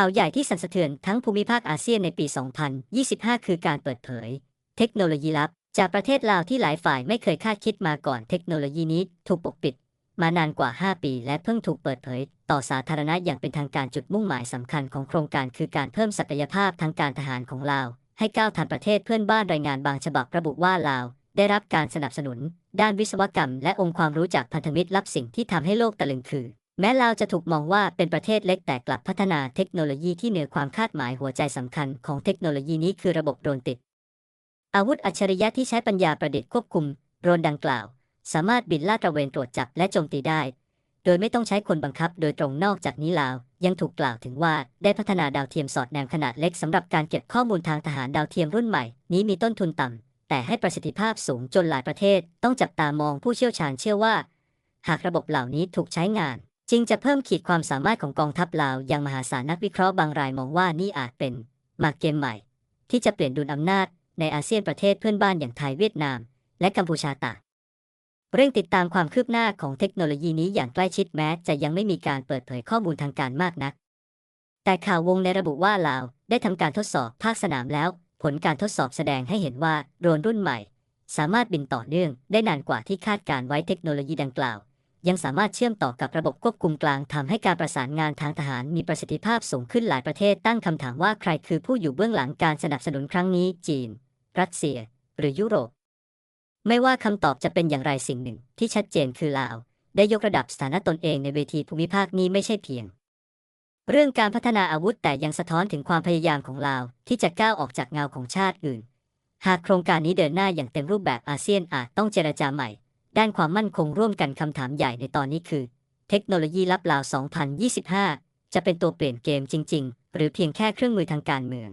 ข่าวใหญ่ที่สั่นสะเทือนทั้งภูมิภาคอาเซียนในปี 2025 คือการเปิดเผย เทคโนโลยีลับ จากประเทศลาวที่หลายฝ่ายไม่เคยคาดคิดมาก่อนเทคโนโลยีนี้ถูกปกปิด มานานกว่า 5 ปี และเพิ่งถูกเปิดเผย ต่อสาธารณะอย่างเป็นทางการจุดมุ่งหมายสำคัญของโครงการคือการเพิ่มศักยภาพทางการทหารของลาว ให้ก้าวทันประเทศเพื่อนบ้านรายงานบางฉบับระบุว่าลาว ได้รับการสนับสนุน ด้านวิศวกรรม และองค์ความรู้จากพันธมิตรลับสิ่งที่ทำให้โลกตะลึงคือ แม้ลาวจะถูกมองว่าเป็นประเทศเล็กแต่กลับพัฒนาเทคโนโลยีที่เหนือความคาดหมายหัวใจสำคัญของเทคโนโลยีนี้คือระบบโดรนติด อาวุธอัจฉริยะที่ใช้ปัญญาประดิษฐ์ควบคุมโดรนดังกล่าว สามารถบินลาดตระเวนตรวจจับและโจมตีได้ โดยไม่ต้องใช้คนบังคับโดยตรงนอกจากนี้ลาว ยังถูกกล่าวถึงว่าได้พัฒนาดาวเทียมสอดแนมขนาดเล็กสำหรับการเก็บข้อมูลทางทหารดาวเทียมรุ่นใหม่ นี้มีต้นทุนต่ำแต่ให้ประสิทธิภาพสูงจนหลายประเทศ ต้องจับตามองผู้เชี่ยวชาญเชื่อว่า หากระบบเหล่านี้ถูกใช้งาน จริงจะเพิ่มขีดความสามารถของกองทัพลาวอย่างมหาศาลนักวิเคราะห์บางรายมองว่านี่อาจเป็นหมากเกมใหม่ ที่จะเปลี่ยนดุลอำนาจในอาเซียนประเทศเพื่อนบ้านอย่างไทยเวียดนาม และกัมพูชาต่างเร่งติดตามความคืบหน้าของเทคโนโลยีนี้อย่างใกล้ชิดแม้ จะยังไม่มีการเปิดเผยข้อมูลทางการมากนัก แต่ข่าววงในระบุว่าลาวได้ทำการทดสอบภาคสนามแล้ว ผลการทดสอบแสดงให้เห็นว่าโดรนรุ่นใหม่ สามารถบินต่อเนื่องได้นานกว่าที่คาดการไว้เทคโนโลยีดังกล่าว ยังสามารถเชื่อมต่อกับระบบควบคุมกลางทำให้การประสานงานทางทหารมีประสิทธิภาพสูงขึ้นหลายประเทศตั้งคำถามว่าใครคือผู้อยู่เบื้องหลังการสนับสนุนครั้งนี้ จีน รัสเซีย หรือยุโรป ไม่ว่าคำตอบจะเป็นอย่างไรสิ่งหนึ่ง ที่ชัดเจนคือลาว ได้ยกระดับสถานะตนเองในเวทีภูมิภาคนี้ไม่ใช่เพียง เรื่องการพัฒนาอาวุธแต่ยังสะท้อนถึงความพยายามของลาว ที่จะก้าวออกจากเงาของชาติอื่น หากโครงการนี้เดินหน้าอย่างเต็มรูปแบบอาเซียนอาจต้องเจรจาใหม่ ด้านความมั่นคงร่วมกันคำถามใหญ่ในตอนนี้คือ เทคโนโลยีลับลาว 2025 จะเป็นตัวเปลี่ยนเกมจริง ๆ หรือเพียงแค่เครื่องมือทางการเมือง